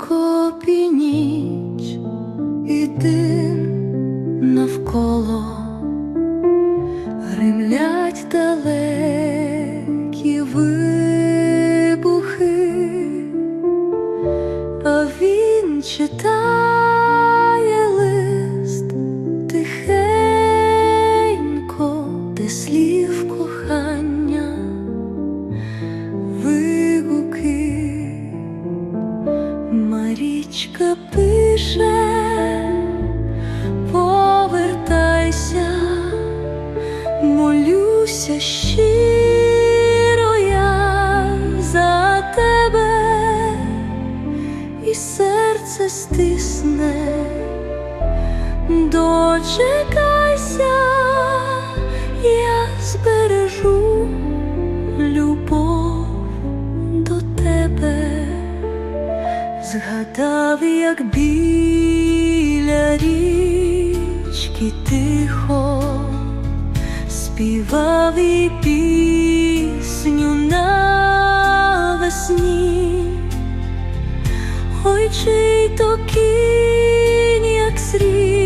окопі ніч і дим навколо гримлять далекі вибухи, а він читає лист тихенько, де слід. Марічка пише, повертайся, молюся я за тебе, і серце стисне. Дочекайся, згадав, як біля річки тихо співав і пісню навесні. Ой, чий то кінь, як срібло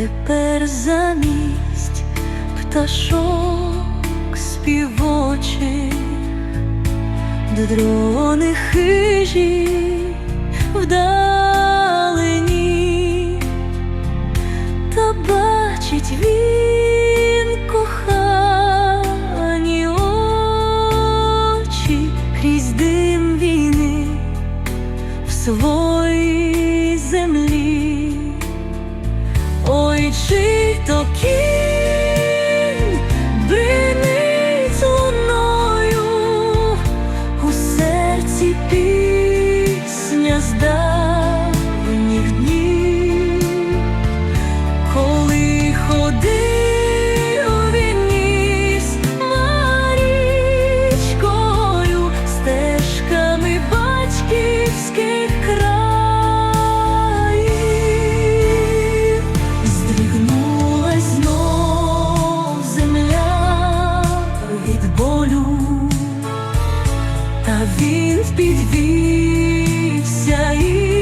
тепер замість пташок співочих, дрони хижі вдалині 時 болю, та він підвівся і